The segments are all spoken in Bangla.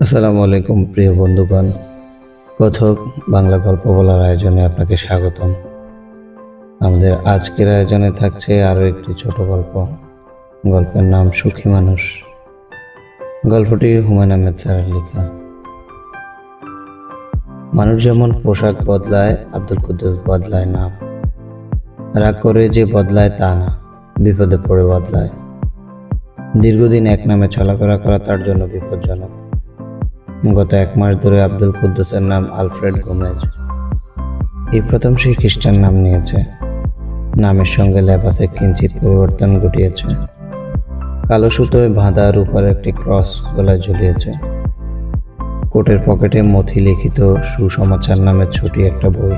আসসালামু আলাইকুম, প্রিয় বন্ধুগণ। কথক বাংলা গল্প বলার আয়োজনে আপনাকে স্বাগতম। আমাদের আজকের আয়োজনে থাকছে আরও একটি ছোট গল্প। গল্পের নাম সুখী মানুষ। গল্পটি হুমায়ুন আহমেদ স্যারের লেখা। মানুষ যেমন পোশাক বদলায়, আব্দুল কুদ্দুস বদলায় নাম রাগ করে যে বদলায় তা না, বিপদে পড়ে বদলায়। দীর্ঘদিন এক নামে চলাফেরা করা তার জন্য বিপজ্জনক। গত এক মাস ধরে আব্দুল কুদ্দুসের নাম আলফ্রেড গোমেজ। এই প্রথম সে খ্রিস্টান নাম নিয়েছে। নামের সঙ্গে লেবাসে কিঞ্চিত পরিবর্তন ঘটিয়েছে। কালো সুতোয় বাঁধা রূপার একটি ক্রস গলায় ঝুলিয়েছে। কোটের পকেটে মথি লিখিত সুসমাচার নামের ছুটি একটা বই।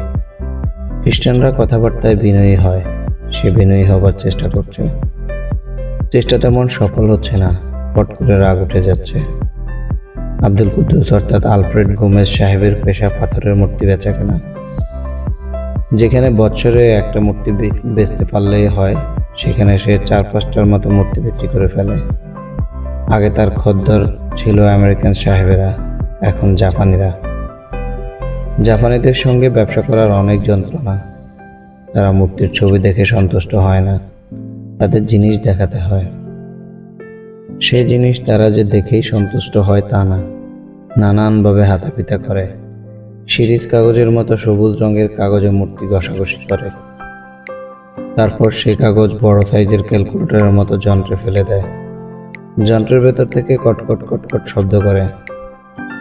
খ্রিস্টানরা কথাবার্তায় বিনয়ী হয়, সে বিনয়ী হবার চেষ্টা করছে। চেষ্টা তেমন সফল হচ্ছে না পট করে রাগ উঠে যাচ্ছে। আব্দুল কুদ্দুস অর্থাৎ আলফ্রেড গোমেজ সাহেবের পেশা পাথরের মূর্তি বেচা কেনা যেখানে বছরে একটা মূর্তি বেচতে পারলেই হয়, সেখানে সে চার পাঁচটার মতো মূর্তি বিক্রি করে ফেলে। আগে তার খদ্দর ছিল আমেরিকান সাহেবেরা, এখন জাপানিরা। জাপানিদের সঙ্গে ব্যবসা করার অনেক যন্ত্রণা। তারা মূর্তির ছবি দেখে সন্তুষ্ট হয় না। তাদের জিনিস দেখাতে হয়। সে জিনিস তারা যে দেখেই সন্তুষ্ট হয় তা না। নানানভাবে হাতাপিতা করে। সিরিজ কাগজের মতো সবুজ রঙের কাগজে মূর্তি ঘষাঘষি করে। তারপর সেই কাগজ বড় সাইজের ক্যালকুলেটরের মতো যন্ত্রে ফেলে দেয়। যন্ত্রের ভেতর থেকে কটকট কটকট শব্দ করে।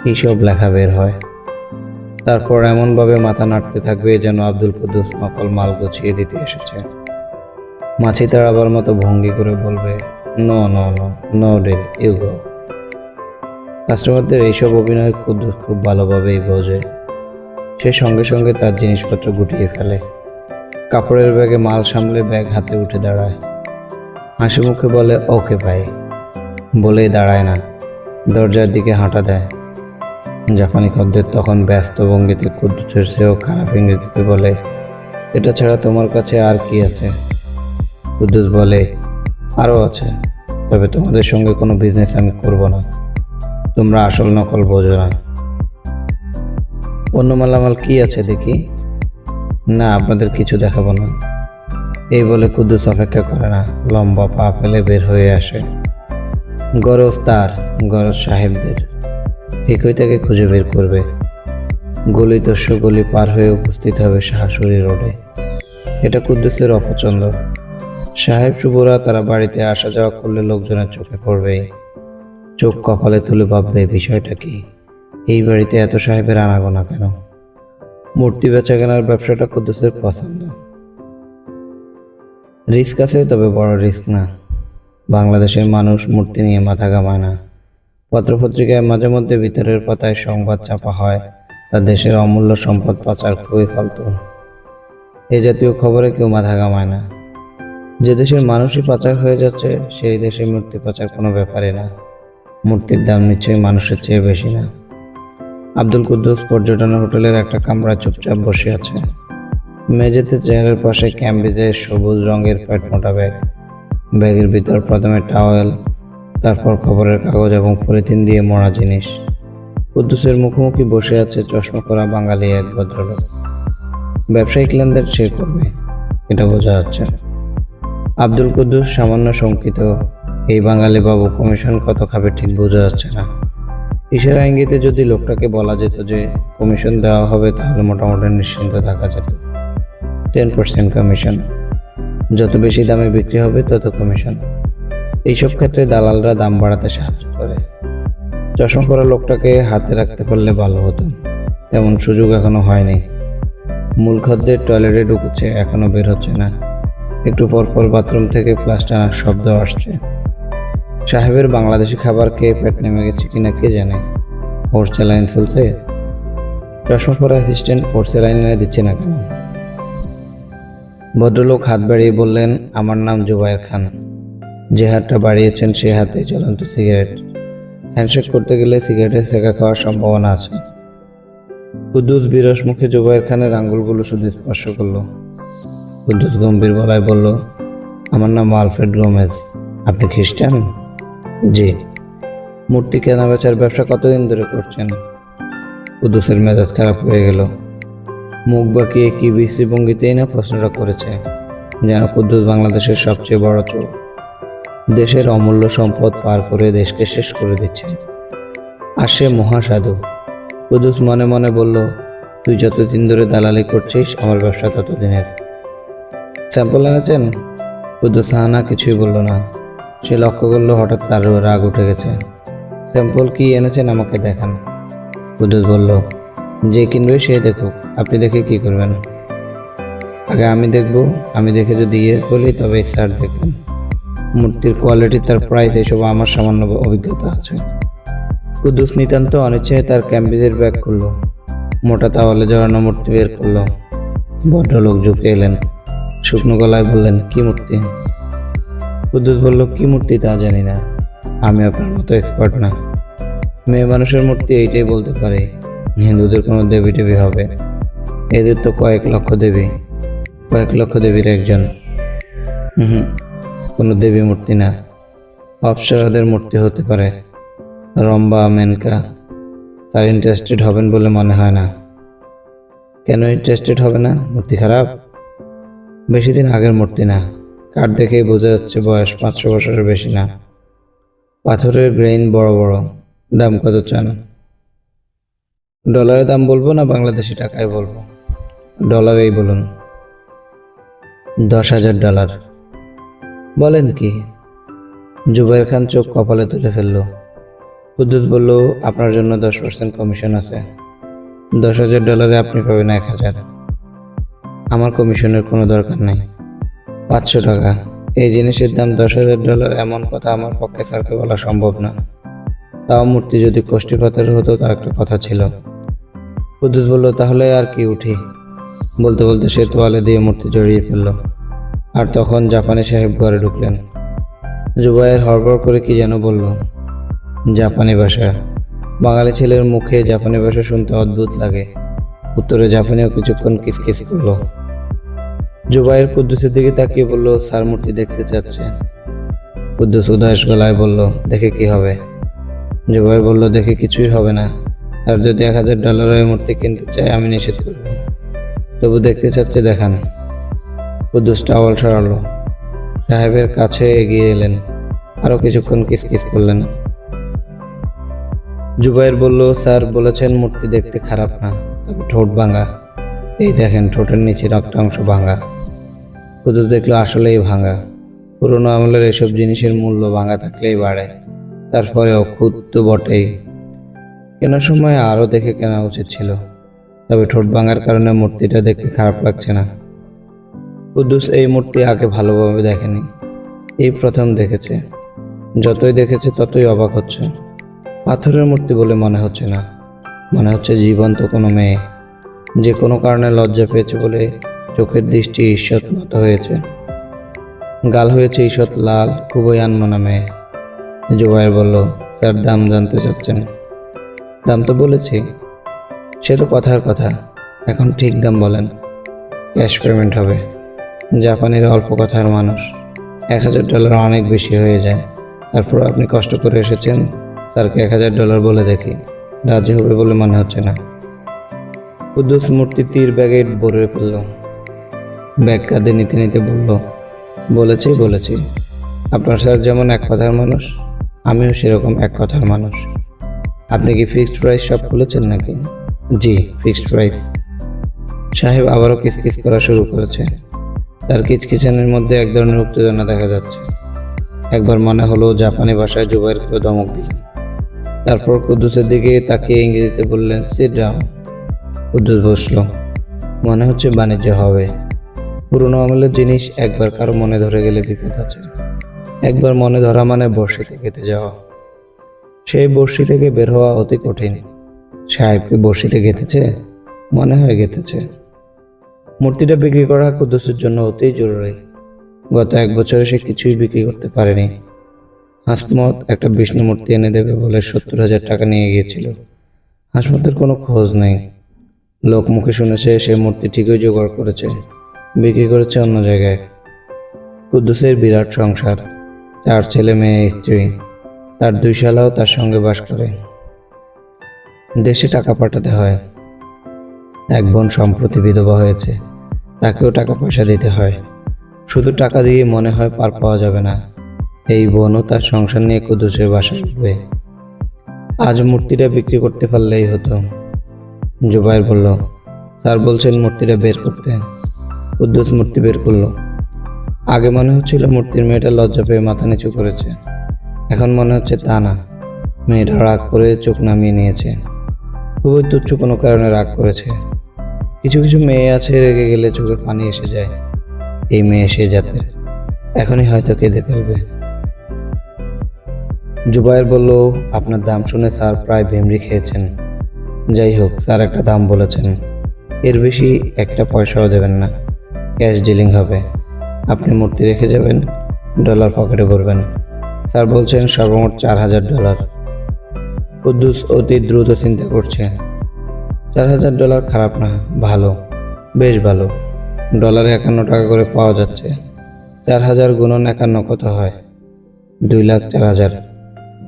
এইসব লেখা বের হয়। তারপর এমনভাবে মাথা নাড়তে থাকবে যেন আব্দুল কুদ্দুস নকল মাল গুছিয়ে দিতে এসেছে। মাছি তাড়াবার মতো ভঙ্গি করে বলবে no no no no deal you go কাস্টমারদের এইসব অভিনয় খুব খুব ভালোভাবেই বোঝে। সে সঙ্গে সঙ্গে তার জিনিসপত্র গুটিয়ে ফেলে। কাপড়ের ব্যাগে মাল সামলে ব্যাগ হাতে উঠে দাঁড়ায়। হাসি মুখে বলে, ওকে ভাই। বলেই দাঁড়ায় না। দরজার দিকে হাঁটা দেয়। জাপানি খদ্দের তখন ব্যস্ত ভঙ্গিতে, কুদ্দুসের চেয়েও খারাপ ইংরেজিতে বলে, এটা ছাড়া তোমার কাছে আর কি আছে? কুদ্দুস বলে আরও আছে। তবে তোমাদের সঙ্গে কোনো বিজনেস আমি করব না। তোমরা আসল নকল বোঝো না। অন্য মালামাল কি আছে দেখি? না, আপনাদের কিছু দেখাবো না। এই বলে কুদ্দুস অপেক্ষা করে না। লম্বা পা ফেলে বের হয়ে আসে। গরজ তার, গরজ সাহেবদের। ঠিকই তাকে খুঁজে বের করবে। গলি দস্য গলি পার হয়ে উপস্থিত হবে শাহসুরি রোডে। এটা কুদ্দুসের অপছন্দ। সাহেব শুভরা তারা বাড়িতে আসা যাওয়া করলে লোকজনের চোখে পড়বে। চোখ কপালে তুলে ভাববে, বিষয়টা কি? এই বাড়িতে এত সাহেবের আনাগোনা কেন? মূর্তি বেচা কেনার ব্যবসাটা কুদ্দুসের পছন্দ। রিস্ক আছে, তবে বড় রিস্ক না। বাংলাদেশের মানুষ মূর্তি নিয়ে মাথা ঘামায় না। পত্রপত্রিকায় মাঝে মধ্যে ভিতরের পাতায় সংবাদ চাপা হয়, তা দেশের অমূল্য সম্পদ পাচার খুবই ফালতু। এ জাতীয় খবরে কেউ মাথা ঘামায় না। যে দেশের মানুষই পাচার হয়ে যাচ্ছে, সেই দেশে মূর্তি পাচার কোনো ব্যাপারই না। মূর্তির দাম নিশ্চয়ই মানুষের চেয়ে বেশি না। আব্দুল কুদ্দুস পর্যটন হোটেলের একটা কামরা চুপচাপ বসে আছে। মেঝেতে চেয়ারের পাশে ক্যাম্বিজের সবুজ রঙের প্যাট মোটা ব্যাগ। ব্যাগের ভিতর প্রথমে টাওয়েল, তারপর খবরের কাগজ এবং পলিথিন দিয়ে মরা জিনিস। কুদ্দুসের মুখোমুখি বসে আছে চশমা করা বাঙালি এক ভদ্রলোক। ব্যবসায়িক লেনদেন সে করবে, এটা বোঝা যাচ্ছে আব্দুল কুদ্দুস সামান্য শঙ্কিত। এই বাঙালি বাবু কমিশন কত খাবে ঠিক বোঝা যাচ্ছে না। ইশারা ইঙ্গিতে যদি লোকটাকে বলা যেত যে কমিশন দেওয়া হবে, তাহলে মোটামুটি নিশ্চিন্ত থাকা যেত। Ten percent commission. যত বেশি দামে বিক্রি হবে, তত কমিশন। এইসব ক্ষেত্রে দালালরা দাম বাড়াতে সাহায্য করে। চশমা পরা লোকটাকে হাতে রাখতে পারলে ভালো হতো। তেমন সুযোগ এখনও হয়নি। মূল খাদ্যের টয়লেটে ঢুকেছে, এখনও বের হচ্ছে না। একটু পর পর বাথরুম থেকে ফ্লাশ টানার শব্দ আসছে। সাহেবের বাংলাদেশি খাবার খেয়ে পেট নেমে গেছে কিনা কে জানে? ওর স্যালাইন চলছে চশমা পরা অ্যাসিস্ট্যান্ট ওর স্যালাইন এনে দিচ্ছে না কেন? ভদ্রলোক হাত বাড়িয়ে বললেন, আমার নাম জুবায়ের খান। যে হাতটা বাড়িয়েছেন সে হাতে জ্বলন্ত সিগারেট। হ্যান্ডশেক করতে গেলে সিগারেটের সেকা খাওয়ার সম্ভাবনা আছে। কুদ্দুস বিরস মুখে জুবাইর খানের আঙ্গুলগুলো শুধু স্পর্শ করল। কুদ্দুস গম্ভীর গলায় বলল, আমার নাম আলফ্রেড গোমেজ। আপনি খ্রিস্টান? জি। মূর্তি কেনা বেচার ব্যবসা কতদিন ধরে করছেন? কুদ্দুসের মেজাজ খারাপ হয়ে গেল। মুখ বাঁকিয়ে কি বিশ্রী ভঙ্গিতেই না প্রশ্নটা করেছে? যেন কুদ্দুস বাংলাদেশের সবচেয়ে বড় চোর। দেশের অমূল্য সম্পদ পার করে দেশকে শেষ করে দিচ্ছে। আর সে মহাসাধু। কুদ্দুস মনে মনে বলল, তুই যতদিন ধরে দালালি করছিস, আমার ব্যবসা ততদিনের। স্যাম্পল এনেছেন? কুদ্দুস সাহানা কিছুই বলল না। সে লক্ষ্য করল হঠাৎ তার রাগ উঠে গেছে। স্যাম্পল কি এনেছেন আমাকে দেখান। কুদ্দুস বলল, যে কিনবে সে দেখুক, আপনি দেখে কি করবেন? আগে আমি দেখব, আমি দেখে যদি ইয়ে বলি তবে স্যার দেখবেন। মূর্তির কোয়ালিটি তার প্রাইস এসব আমার সামান্য অভিজ্ঞতা আছে। কুদ্দুস নিতান্ত অনিচ্ছায় তার ক্যাম্বিজের ব্যাগ করল মোটা তাওয়ালে জড়ানো মূর্তি বের করল। ভদ্রলোক ঝুঁকে এলেন। শুকনো গলায় বললেন, কি মূর্তি? কুদ্দুস বলল, কি মূর্তি তা জানি না। আমি আপনার মতো এক্সপার্ট না। মেয়ে মানুষের মূর্তি এইটাই বলতে পারে, হিন্দুদের কোনো দেবী টেবি হবে। এদের তো কয়েক লক্ষ দেবী, কয়েক লক্ষ দেবীর একজন। হুম কোনো দেবী মূর্তি না। অপসরাদের মূর্তি হতে পারে, রম্বা, মেনকা। তার ইন্টারেস্টেড হবেন বলে মনে হয় না। কেন ইন্টারেস্টেড হবে না? মূর্তি খারাপ? বেশি দিন আগের মূর্তি না। কাঠ দেখেই বোঝা যাচ্ছে বয়স পাঁচশো বছরের বেশি না। পাথরের গ্রেইন বড় বড়। দাম কত চান? ডলারের দাম বলব না বাংলাদেশি টাকায় বলব? ডলারেই বলুন। দশ হাজার ডলার বলেন কি? জুবাইর খান চোখ কপালে তুলে ফেলল। কুদ্দুস বলল, আপনার জন্য দশ পার্সেন্ট কমিশন আছে। দশ হাজার ডলারে আপনি পাবেন এক হাজার। আমার কমিশনের কোনো দরকার নেই। পাঁচশো টাকা। এই জিনিসের দাম দশ হাজার ডলার এমন কথা আমার পক্ষে স্যারকে বলা সম্ভব না। তাও মূর্তি যদি কোষ্ঠী পাথরের হতো তা একটা কথা ছিল। কুদ্দুস বলল, তাহলে আর কি উঠি? বলতে বলতে সে তোয়ালে দিয়ে মূর্তি জড়িয়ে ফেলল। আর তখন জাপানি সাহেব ঘরে ঢুকলেন। জুবাইয়ের হড়বড় করে কি যেন বলল, জাপানি ভাষা। বাঙালি ছেলের মুখে জাপানি ভাষা শুনতে অদ্ভুত লাগে। উত্তরে জাপানিও কিছুক্ষণ কিসকিস করল। জুবাইয়ের কুদ্দুসের দিকে তাকিয়ে বলল, স্যার মূর্তি দেখতে চাচ্ছে। কুদ্দুস উদাস গলায় বলল, দেখে কি হবে? জুবাইর বলল, দেখে কিছুই হবে না। স্যার যদি এক হাজার ডলারের মূর্তি কিনতে চায়, আমি নিষেধ করব। তবু দেখতে চাচ্ছে, দেখান। কুদ্দুস টাওয়াল সরালো। সাহেবের কাছে এগিয়ে এলেন। আরও কিছুক্ষণ কিসকিস করলেন। জুবাইর বলল, স্যার বলেছেন মূর্তি দেখতে খারাপ না, তবে ঠোঁট ভাঙা। এই দেখেন ঠোঁটের নিচে রক্ত অংশ ভাঙা। শুধু দেখল আসলেই ভাঙা। পুরনো আমলের এসব জিনিসের মূল্য ভাঙা থাকলেই বাড়ে। তারপরেও খুদ তো বটেই। কেনার সময় আরও দেখে কেনা উচিত ছিল। তবে ঠোঁট ভাঙার কারণে মূর্তিটা দেখতে খারাপ লাগছে না। কুদ্দুস এই মূর্তি আগে ভালোভাবে দেখেনি। এই প্রথম দেখেছে। যতই দেখেছে, ততই অবাক হচ্ছে। পাথরের মূর্তি বলে মনে হচ্ছে না। মনে হচ্ছে জীবন্ত কোনো মেয়ে। যে কোনো কারণে লজ্জা পেয়েছে বলে চোখের দৃষ্টি ঈষৎ মতো হয়েছে। গাল হয়েছে ঈষৎ লাল, খুবই আনমনা মেয়ে। জুবাইর বলল, স্যার, দাম জানতে চাচ্ছেন। দাম তো বলেছি। সে তো কথার কথা। এখন ঠিক দাম বলেন। ক্যাশ পেমেন্ট হবে। জাপানের অল্প কথার মানুষ। এক হাজার ডলার অনেক বেশি হয়ে যায়। তারপর আপনি কষ্ট করে এসেছেন। স্যারকে এক হাজার ডলার বলে দেখি। রাজি হবে বলে মনে হচ্ছে না। কুদ্দুস মূর্তি তীর ব্যাগে ভরে ফেলল। ব্যাগ কাঁধে নিতে নিতে বলল, বলেছি বলেছি। আপনার স্যার যেমন এক কথার মানুষ, আমিও সেরকম এক কথার মানুষ। আপনি কি ফিক্সড প্রাইস সব খুলেছেন নাকি? জি ফিক্সড প্রাইস সাহেব আবারও কিচকিচ করা শুরু করেছে। তার কিচকিচানের মধ্যে এক ধরনের উত্তেজনা দেখা যাচ্ছে। একবার মনে হলো জাপানি ভাষায় জুবাইরকে ধমক দিলেন। তারপর কুদ্দুসের দিকে তাকিয়ে ইংরেজিতে বললেন সিট ডাউন কুদ্দুস বসল মনে হচ্ছে বাণিজ্য হবে। পুরনো আমলের জিনিস একবার কারও মনে ধরে গেলে বিপদ আছে। একবার মনে ধরা মানে বর্ষিতে খেতে যাওয়া। সেই বর্ষি থেকে বের হওয়া অতি কঠিন। সাহেবকে বর্ষিতে গেঁথেছে? মনে হয় গেঁথেছে। মূর্তিটা বিক্রি করা কুদ্দুসের জন্য অতি জরুরি। গত এক বছরে সে কিছুই বিক্রি করতে পারেনি। হাসমত একটা বিষ্ণু মূর্তি এনে দেবে বলে সত্তর হাজার টাকা নিয়ে গিয়েছিল। হাসমতের কোনো খোঁজ নেই। লোক মুখে শুনেছে, সে মূর্তি ঠিকই জোগাড় করেছে। বিক্রি করেছে অন্য জায়গায়। কুদ্দুসের বিরাট সংসার। চার ছেলে মেয়ে, স্ত্রী। তার দুই শালাও তার সঙ্গে বাস করে। দেশে টাকা পাঠাতে হয়। এক বোন সম্প্রতি বিধবা হয়েছে। তাকেও টাকা পয়সা দিতে হয়। শুধু টাকা দিয়ে মনে হয় পার পাওয়া যাবে না। এই বোনও তার সংসার নিয়ে কুদ্দুসের বাসায় উঠবে আজ মূর্তিটা বিক্রি করতে পারলেই হতো। জুবাইর বলল, স্যার বলছেন মূর্তিটা বের করতে। কুদ্দুস মূর্তি বের করল। আগে মনে হচ্ছিল মূর্তির মেয়েটা লজ্জা পেয়ে মাথা নিচু করেছে। এখন মনে হচ্ছে তা না। মেয়েটা রাগ করে চোখ নামিয়ে নিয়েছে। খুবই তুচ্ছ কোনো কারণে রাগ করেছে। কিছু কিছু মেয়ে আছে রেগে গেলে চোখে পানি এসে যায়। এই মেয়ে সে জাতের। এখনই হয়তো কেঁদে ফেলবে। জুবাইর বলল, আপনার দাম শুনে স্যার প্রায় ভেমরি খেয়েছেন। যাই হোক, স্যার একটা দাম বলেছেন। এর বেশি একটা পয়সাও দেবেন না। ক্যাশ ডিলিং হবে। আপনি মূর্তি রেখে যাবেন, ডলার পকেটে ভরবেন। স্যার বলছেন সর্বমোট চার হাজার ডলার। কুদ্দুস অতি দ্রুত চিন্তা করছে। চার হাজার ডলার খারাপ না, ভালো, বেশ ভালো। ডলারে একান্ন টাকা করে পাওয়া যাচ্ছে। চার হাজার গুণন একান্ন কত হয়? দুই লাখ চার হাজার।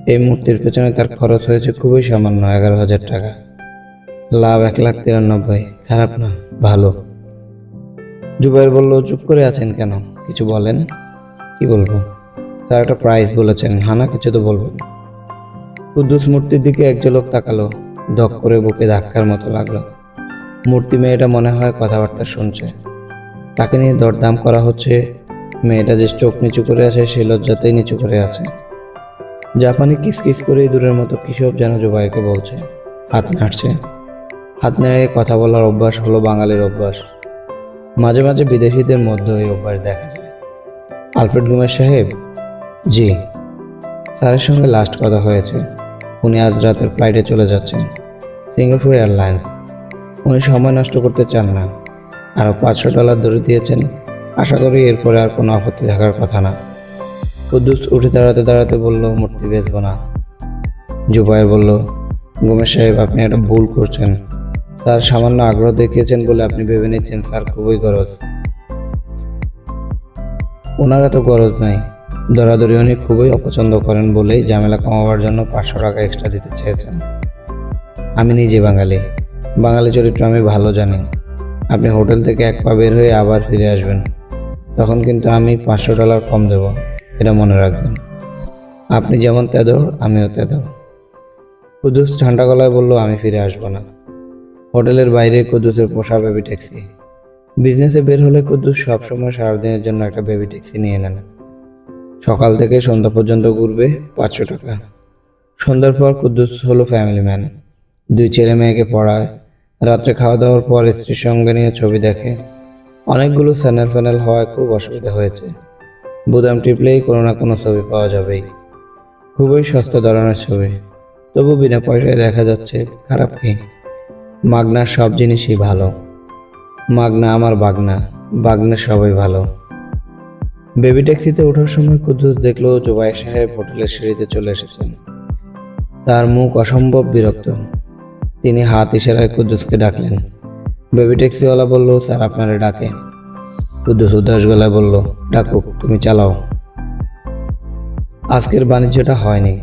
এই মূর্তির পেছনে তার খরচ হয়েছে খুবই সামান্য, এগারো হাজার টাকা। লাভ এক লাখ তিরানব্বই। খারাপ না, ভালো। জুবাইর বলল, চুপ করে আছেন কেন? কিছু বলেন? কি বলব? স্যার, একটা প্রাইস বলেছেন। হানা, কিছু তো বলবেন। কুদ্দুস মূর্তির দিকে এক ঝলক তাকালো। দক করে বুকে ধাক্কার মতো লাগল। মূর্তি মেয়েটা মনে হয় কথাবার্তা শুনছে। তাকে নিয়ে দরদাম করা হচ্ছে। মেয়েটা যে চোখ নিচু করে আছে, সে লজ্জাতেই নিচু করে আছে। জাপানি কিসকিস করে দূরের মতো কিসব যেন জুবাইকে বলছে। হাত নাড়ছে। হাত নেড়ে কথা বলার অভ্যাস হলো বাঙালির অভ্যাস। মাঝে মাঝে বিদেশিদের মধ্যে এই অভ্যাস দেখা যায়। আলফ্রেড গুমের সাহেব, জি, স্যারের সঙ্গে লাস্ট কথা হয়েছে। উনি আজ রাতের ফ্লাইটে চলে যাচ্ছেন সিঙ্গাপুর এয়ারলাইন্স উনি সময় নষ্ট করতে চান না। আরও পাঁচশো ডলার ধরে দিয়েছেন। আশা করি এরপরে আর কোনো আপত্তি থাকার কথা না। কুদ্দুস উঠে দাঁড়াতে দাঁড়াতে বলল, মূর্তি বেচবো না। জুবাইর বলল, গুমের সাহেব, আপনি একটা ভুল করছেন। স্যার, সামান্য আগ্রহ দেখিয়েছেন বলে আপনি ভেবে নিচ্ছেন, স্যার, খুবই গরজ। ওনার এত গরজ নাই। দরাদরি উনি খুবই অপছন্দ করেন বলেই ঝামেলা কমাবার জন্য পাঁচশো টাকা এক্সট্রা দিতে চেয়েছেন। আমি নিজে বাঙালি। বাঙালি চরিত্র আমি ভালো জানি। আপনি হোটেল থেকে এক পা বের হয়ে আবার ফিরে আসবেন। তখন কিন্তু আমি পাঁচশো ডলার কম দেব, এটা মনে রাখবেন। আপনি যেমন তেদর আমিও তেদর কুদুস ঠান্ডা গলায় বলল, আমি ফিরে আসব না। হোটেলের বাইরে কুদ্দুসের পোষা বেবি ট্যাক্সি বিজনেসে বের হলে কুদ্দুস সবসময় সারাদিনের জন্য একটা বেবি ট্যাক্সি নিয়ে নেন সকাল থেকে সন্ধ্যা পর্যন্ত ঘুরবে পাঁচশো টাকা। সন্ধ্যার পর কুদ্দুস হলো ফ্যামিলি ম্যান দুই ছেলে মেয়েকে পড়ায়। রাত্রে খাওয়া দাওয়ার পর স্ত্রীর সঙ্গে নিয়ে ছবি দেখে। অনেকগুলো চ্যানেল ফ্যানেল হওয়ায় খুব অসুবিধা হয়েছে। বুদাম টিপলেই কোনো না কোনো ছবি পাওয়া যাবেই। খুবই সস্তা ধরনের ছবি। তবু বিনা পয়সায় দেখা যাচ্ছে খারাপ কি? মাগনার সব জিনিসই ভালো। মাগনা আমার বাগনা বাগনা সবাই ভালো। বেবি ট্যাক্সিতে ওঠার সময় কুদ্দুস দেখল জুবাই সাহেব হোটেলের সিঁড়িতে চলে এসেছেন। তার মুখ অসম্ভব বিরক্ত। তিনি হাত ইশারায় কুদ্দুসকে ডাকলেন। বেবি ট্যাক্সিওয়ালা বলল, স্যার, আপনারা ডাকে। কুদ্দুস উদাস গলায় বলল, ডাকুক, তুমি চালাও। আজকের বাণিজ্যটা হয়নি।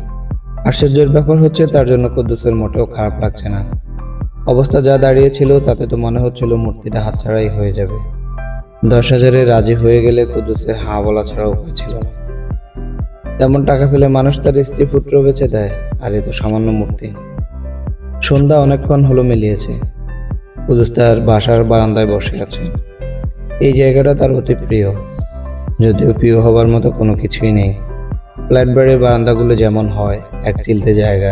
আশ্চর্যের ব্যাপার হচ্ছে তার জন্য কুদ্দুসের মোটেও খারাপ লাগছে না। অবস্থা যা দাঁড়িয়েছিল, তাতে তো মনে হচ্ছিল মূর্তিটা হাতছাড়াই হয়ে যাবে। দশ হাজারে রাজি হয়ে গেলে কুদ্দুসের হাঁ বলা ছাড়া উপায় ছিল না। তেমন টাকা পেলে মানুষ তার স্ত্রী পুত্র বেঁচে দেয়, আর এ তো সামান্য মূর্তি। সন্ধ্যা অনেকক্ষণ হলো মিলিয়েছে। কুদ্দুস তার বাসার বারান্দায় বসে আছে। এই জায়গাটা তার অতি প্রিয়। যদিও প্রিয় হবার মতো কোনো কিছুই নেই। ফ্ল্যাট বাড়ির বারান্দাগুলো যেমন হয়, এক চিলতে জায়গা।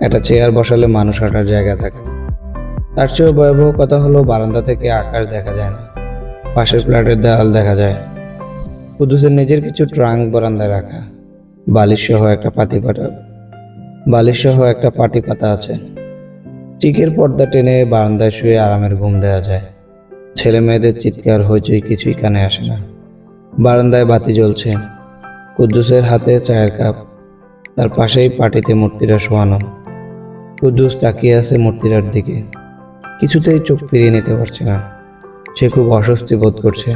একটা চেয়ার বসালে মানুষ হাঁটার জায়গা থাকে না। তার চেয়েও ভয়াবহ কথা হলো, বারান্দা থেকে আকাশ দেখা যায় না। পাশের ফ্ল্যাটের দেওয়াল দেখা যায়। কুদ্দুসের নিজের কিছু ট্রাঙ্ক বারান্দায় রাখা। বালিশ সহ একটা পাতি পাতা বালিশ সহ একটা পাটি পাতা আছে। চিকের পর্দা টেনে বারান্দায় শুয়ে আরামের ঘুম দেওয়া যায়। ছেলে মেয়েদের চিৎকার, হইচই কিছুই কানে আসে না। বারান্দায় বাতি জ্বলছে। কুদ্দুসের হাতে চায়ের কাপ। তার পাশেই পাটিতে মূর্তিটা শোয়ানো। কুদ্দুস তাকিয়ে আছে মূর্তিটার দিকে। কিছুতেই চোখ ফিরিয়ে নিতে পারছে না। সে খুব অস্বস্তি বোধ করছে।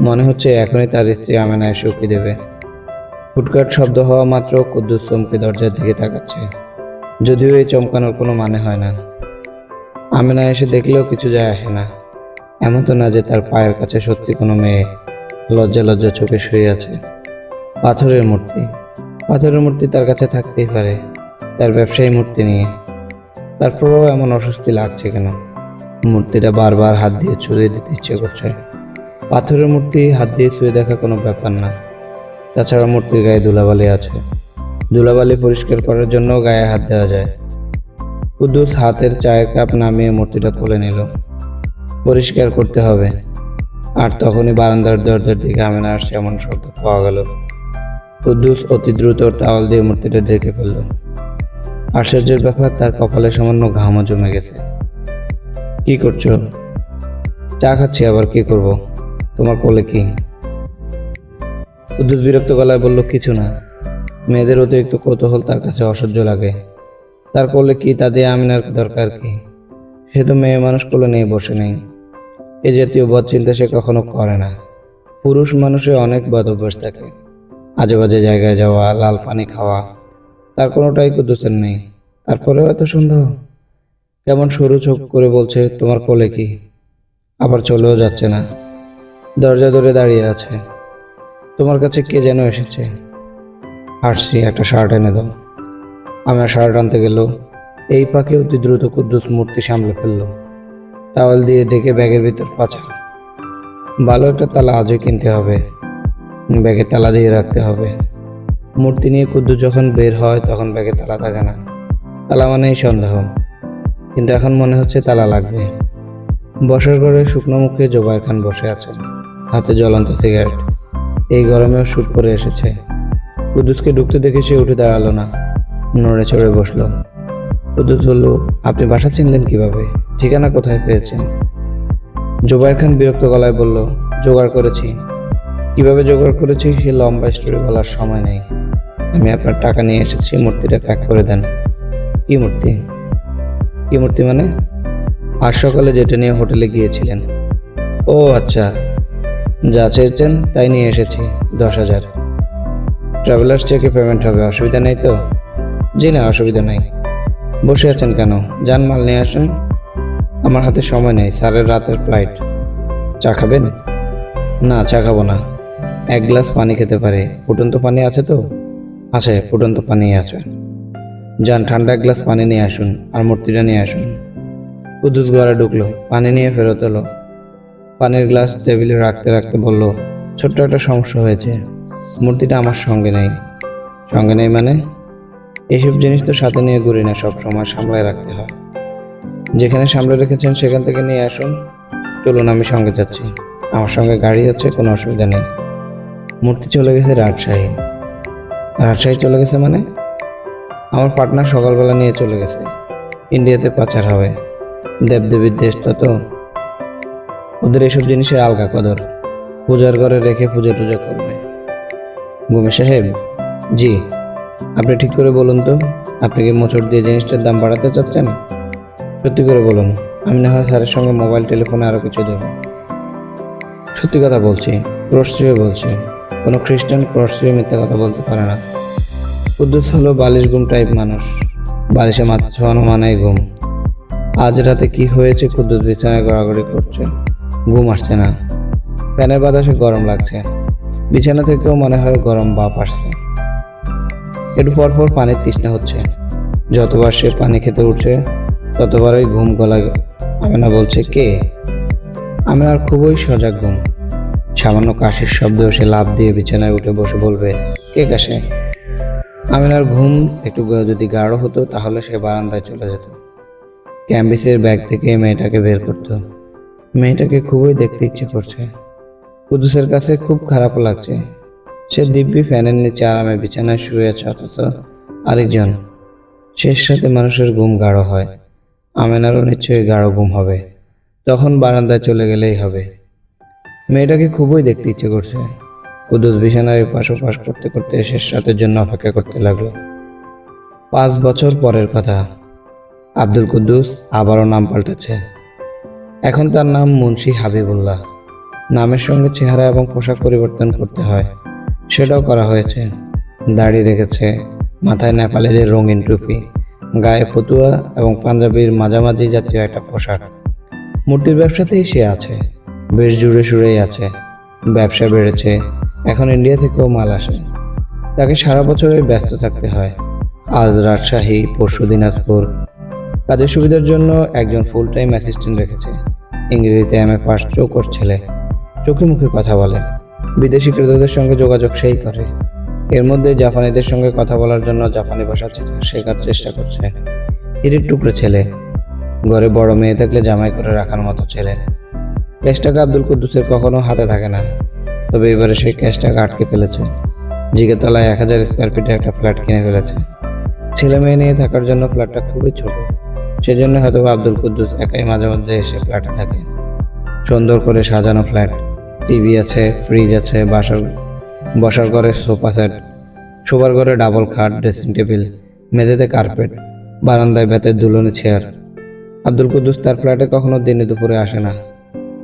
মনে হচ্ছে এখনই তার স্ত্রী আমেনা এসে উকি দেবে। হুটকাট শব্দ হওয়া মাত্র কুদ্দুস চমকে দরজার দিকে তাকাচ্ছে। যদিও এই চমকানোর কোনো মানে হয় না। আমিনা এসে দেখলেও কিছু যায় আসে না। এমন তো না যে তার পায়ের কাছে সত্যি কোনো মেয়ে লজ্জা লজ্জা চোখে শুয়ে আছে। পাথরের মূর্তি। পাথরের মূর্তি তার কাছে থাকতেই পারে। তার ব্যবসায়ী মূর্তি নিয়ে। তারপরেও এমন অস্বস্তি লাগছে কেন? মূর্তিটা বারবার হাত দিয়ে ছুঁয়ে দিতে ইচ্ছে করছে। পাথরের মূর্তি হাত দিয়ে ছুঁয়ে দেখা কোনো ব্যাপার না। তাছাড়া মূর্তির গায়ে ধুলাবালি আছে। ধুলাবালি পরিষ্কার করার জন্য গায়ে হাত দেওয়া যায়। কুদ্দুস হাতের চায়ের কাপ নামিয়ে মূর্তিটা খুলে নিল। পরিষ্কার করতে হবে। আর তখনই বারান্দার দরজার দিকে আমেনা আসছে এমন শব্দ পাওয়া গেল। কুদ্দুস অতি দ্রুত টাওয়াল দিয়ে মূর্তিটা ঢেকে ফেলল। আশ্চর্যের ব্যাপার, তার কপালে সামান্য ঘামও জমে গেছে। কি করছ? চা খাচ্ছি, আবার কি করব? তোমার কোলে কি? কুদ্দুস বিরক্ত গলায় বলল, কিছু না। মেয়েদের অতিরিক্ত কৌতূহল তার কাছে অসহ্য লাগে। তার কোলে কি, তা দিয়ে আমিনার দরকার কি? সে তো মেয়ে মানুষ, কোলে নিয়ে বসে নেই। এ জাতীয় বদ চিন্তা সে কখনো করে না। পুরুষ মানুষের অনেক বদ অভ্যাস থাকে। আজে বাজে জায়গায় যাওয়া, লাল পানি খাওয়া তার কোনোটাই কুদ্দুসের নেই। তারপরেও এত সন্দেহ কেমন সরু চোখ করে বলছে, তোমার কোলে কি? আবার চলেও যাচ্ছে না। দরজা ধরে দাঁড়িয়ে আছে। তোমার কাছে কে যেন এসেছে? আসছি, একটা শার্ট এনে দাও। আমার শার্ট আনতে গেল। এই পাখি অতি দ্রুত কুদ্দুস মূর্তি সামলে ফেলল। টাওয়াল দিয়ে ডেকে ব্যাগের ভিতর পাচার ভালো একটা তালা আজও কিনতে হবে। ব্যাগে তালা দিয়ে রাখতে হবে। মূর্তি নিয়ে কুদ্দুস যখন বের হয়, তখন ব্যাগে তালা থাকে না। তালা মানেই সন্দেহ। কিন্তু এখন মনে হচ্ছে তালা লাগবে। বসার ঘরে শুকনো মুখে জোবাইর খান বসে আছেন। হাতে জ্বলন্ত সিগারেট। এই গরমেও শুট করে এসেছে। কুদ্দুসকে ঢুকতে দেখে সে উঠে দাঁড়াল না। নড়ে চড়ে বসল। কুদ্দুস বলল, আপনি বাসা চিনলেন কীভাবে? ঠিকানা কোথায় পেয়েছেন? জোবাইর খান বিরক্ত গলায় বলল, জোগাড় করেছি। কীভাবে জোগাড় করেছি সে লম্বা স্টোরি বলার সময় নেই। আমি আপনার টাকা নিয়ে এসেছি, মূর্তিটা প্যাক করে দেন। কি মূর্তি? কি মূর্তি মানে? আজ সকালে যেটা নিয়ে হোটেলে গিয়েছিলেন। ও আচ্ছা যা চেয়েছেন তাই নিয়ে এসেছি, দশ হাজার। ট্রাভেলার্স চেকে পেমেন্ট হবে, অসুবিধা নেই তো? জি না, অসুবিধা নেই। বসে আছেন কেন? যান, মাল নিয়ে আসুন। আমার হাতে সময় নেই, স্যারের রাতের ফ্লাইট চা খাবেন? না, চা খাব না। এক গ্লাস পানি খেতে পারে। ফুটন্ত পানি আছে তো? আছে, ফুটন্ত পানি আছে। যান, ঠান্ডা এক গ্লাস পানি নিয়ে আসুন আর মূর্তিটা নিয়ে আসুন। কুদ্দুস ঘরে ঢুকলো, পানি নিয়ে ফেরত এলো। পানির গ্লাস টেবিলে রাখতে রাখতে বলল, ছোট্ট একটা সমস্যা হয়েছে। মূর্তিটা আমার সঙ্গে নেই। সঙ্গে নেই মানে? এইসব জিনিস তো সাথে নিয়ে ঘুরি না, সব সময় সামলায় রাখতে হয়। যেখানে সামলে রেখেছেন সেখান থেকে নিয়ে আসুন। চলুন, আমি সঙ্গে যাচ্ছি। আমার সঙ্গে গাড়ি আছে, কোনো অসুবিধা নেই। মূর্তি চলে গেছে রাজশাহী। রাজশাহী চলে গেছে মানে? আমার পার্টনার সকালবেলা নিয়ে চলে গেছে। ইন্ডিয়াতে পাচার হবে। দেবদেবীর দেশটা তো ওদের এসব জিনিসের আলগা কদর। পূজার ঘরে রেখে পুজো টুজো করবে। গুমে সাহেব, জি, আপনি ঠিক করে বলুন তো, আপনি কি মোচড় দিয়ে জিনিসটার দাম বাড়াতে চাচ্ছেন? সত্যি করে বলুন, আমি না হয় স্যারের সঙ্গে মোবাইল, টেলিফোনে আরও কিছু দেবো। সত্যি কথা বলছি ক্রস বলছি। কোনো খ্রিস্টান ক্রস মিথ্যা কথা বলতে পারে না। কুদ্দুস হলো বালিশ ঘুম টাইপ মানুষ। বালিশে মাথা ছোঁয়ানো মানেই ঘুম। আজ রাতে কি হয়েছে কুদ্দুস বিছানায় গড়াগড়ি করছে? ঘুম আসছে না। ফ্যানের বাতাসে গরম লাগছে। বিছানা থেকেও মনে হয় গরম বাপ আসছে। একটু পর পর পানির তৃষ্ণা হচ্ছে। যতবার সে পানি খেতে উঠছে, ততবারই ঘুম গলা আমেনা বলছে, কে? আমেনার খুবই সজাগ ঘুম। সামান্য কাশির শব্দ সে লাভ দিয়ে বিছানায় উঠে বসে বলবে, কে কাশে? আমিনার ঘুম একটু যদি গাঢ় হতো, তাহলে সে বারান্দায় চলে যেত। ক্যাম্বিসের ব্যাগ থেকে মেয়েটাকে বের করতো। মেয়েটাকে খুবই দেখতে ইচ্ছে করছে। কুদুসের কাছে খুব খারাপ লাগছে। সে দিব্যি ফ্যানের নিচে আরামে বিছানায় শুয়ে আছে, অথচ আরেকজন। শেষ সাথে মানুষের ঘুম গাঢ় হয়। আমেনারও নিশ্চয়ই গাঢ় ঘুম হবে। তখন বারান্দায় চলে গেলেই হবে। মেয়েটাকে খুবই দেখতে ইচ্ছে করছে। কুদুস বিছানায় পাশ পাশ করতে করতে শেষ রাতের জন্য অপেক্ষা করতে লাগল। পাঁচ বছর পরের কথা। আব্দুল কুদ্দুস আবারও নাম পাল্টেছে। এখন তার নাম মুন্সি হাবিবুল্লাহ। নামের সঙ্গে চেহারা এবং পোশাক পরিবর্তন করতে হয়। সেটাও করা হয়েছে। দাড়ি রেখেছে। মাথায় নেপালিদের রঙিন টুপি। গায়ে ফতুয়া এবং পাঞ্জাবির মাঝামাঝি জাতীয় একটা পোশাক। মূর্তির ব্যবসাতেই সে আছে। বেশ জুড়ে সুরেই আছে। ব্যবসা বেড়েছে। এখন ইন্ডিয়া থেকেও মাল আসে। তাকে সারা বছরই ব্যস্ত থাকতে হয়। আজ রাজশাহী, পরশু দিনাজপুর। কাজের সুবিধার জন্য একজন ফুল টাইম অ্যাসিস্ট্যান্ট রেখেছে। ইংরেজিতে এম এ পাস চৌকস ছেলে। চোখে মুখে কথা বলে। বিদেশি ক্রেতাদের সঙ্গে যোগাযোগ সেই করে। এর মধ্যে জাপানিদের সঙ্গে কথা বলার জন্য জাপানি ভাষা শেখা- শেখার চেষ্টা করছে। হিরের টুকরো ছেলে। ঘরে বড় মেয়ে থাকলে জামাই করে রাখার মতো ছেলে। ক্যাশ টাকা আব্দুল কুদ্দুসের কখনো হাতে থাকে না। তবে এবারে সেই ক্যাশ টাকা আটকে ফেলেছে। জিগেতলায় এক হাজার স্কোয়ার ফিটে একটা ফ্ল্যাট কিনে ফেলেছে। ছেলে মেয়ে নিয়ে থাকার জন্য ফ্ল্যাটটা খুবই ছোট। সেজন্য হয়তো আব্দুল কুদ্দুস একাই মাঝে মধ্যে এসে ফ্ল্যাটে থাকে। সুন্দর করে সাজানো ফ্ল্যাট টিভি আছে ফ্রিজ আছে, বাসার বসার ঘরে সোফা সেট শোবার ঘরে ডাবল খাট ড্রেসিং টেবিল মেঝেতে কার্পেট বারান্দায় বেতের দুলনি চেয়ার আব্দুল কুদ্দুস তার ফ্ল্যাটে কখনো দিনে দুপুরে আসে না।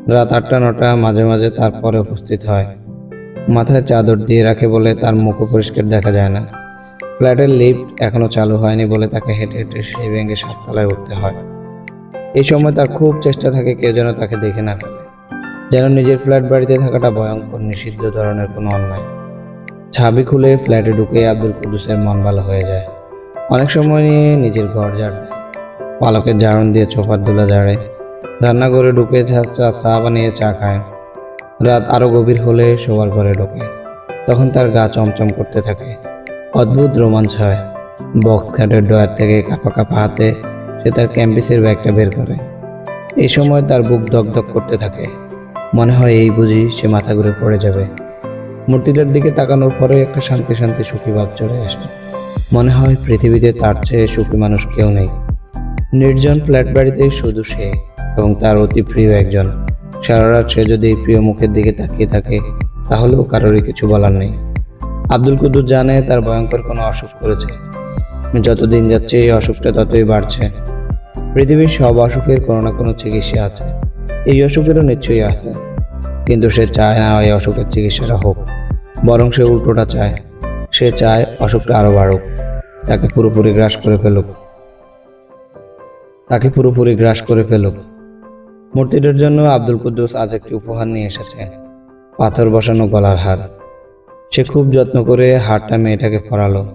রাত আটটা, নটা, মাঝে মাঝে তারপরে উপস্থিত হয়। মাথায় চাদর দিয়ে রাখে বলে তার মুখ পরিষ্কার দেখা যায় না। ফ্ল্যাটের লিফট এখনও চালু হয়নি বলে তাকে হেঁটে হেঁটে সেই ভেঙে সাততলায় উঠতে হয়। এই সময় তার খুব চেষ্টা থাকে কেউ যেন তাকে দেখে না ফেলে। যেন নিজের ফ্ল্যাট বাড়িতে থাকাটা ভয়ঙ্কর, নিষিদ্ধ ধরনের কোনো অন্যায়। ছাবি খুলে ফ্ল্যাটে ঢুকে আব্দুল কুদ্দুসের মন ভালো হয়ে যায়। অনেক সময় নিয়ে নিজের ঘর ঝাড় দেয়। পালকের জারণ দিয়ে চোপার দুলা ঝাড়ে। রান্নাঘরে ঢুকে চা- চা বানিয়ে চা খায়। রাত আরও গভীর হলে শোবার ঘরে ঢোকে। তখন তার গা চমচম করতে থাকে। অদ্ভুত রোমাঞ্চ হয়। বক্স খাটের ডয়ার থেকে কাপা কাপা হাতে সে তার ক্যাম্পিসের ব্যাগটা বের করে। এই সময় তার বুক দগদগ করতে থাকে। মনে হয় এই বুঝি সে মাথা ঘুরে পড়ে যাবে। মূর্তিটার দিকে তাকানোর পরে একটা শান্তি শান্তি সুখী ভাব চলে আসে। মনে হয় পৃথিবীতে তার চেয়ে সুখী মানুষ কেউ নেই। নির্জন ফ্ল্যাট বাড়িতে শুধু সে এবং তার অতি প্রিয় একজন। সারা রাত সে যদি এই প্রিয় মুখের দিকে তাকিয়ে থাকে, তাহলেও কারোরই কিছু বলার নেই। আব্দুল কুদ্দুস জানে তার ভয়ঙ্কর কোনো অসুখ করেছে। যত দিন যাচ্ছে, এই অসুখটা ততই বাড়ছে। পৃথিবীর সব অসুখের কোনো না কোনো চিকিৎসা আছে। এই অসুখেরও নিশ্চয়ই আছে। কিন্তু সে চায় না এই অসুখের চিকিৎসাটা হোক। বরং সে উল্টোটা চায়। সে চায় অসুখটা আরও বাড়ুক। তাকে পুরোপুরি গ্রাস করে ফেলুক। তাকে পুরোপুরি গ্রাস করে ফেলুক। মূর্তিটার জন্য আব্দুল কুদ্দুস আজ একটি উপহার নিয়ে এসেছে। পাথর বসানো গলার হার। সে খুব যত্ন করে হারটা মেয়েটাকে পরালো।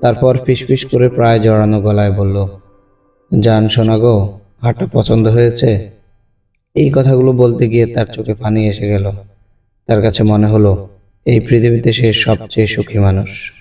তারপর ফিসফিস করে প্রায় জড়ানো গলায় বলল, জান শোনা গো, হারটা পছন্দ হয়েছে? এই কথাগুলো বলতে গিয়ে তার চোখে পানি এসে গেল। তার কাছে মনে হলো, এই পৃথিবীতে সে সবচেয়ে সুখী মানুষ।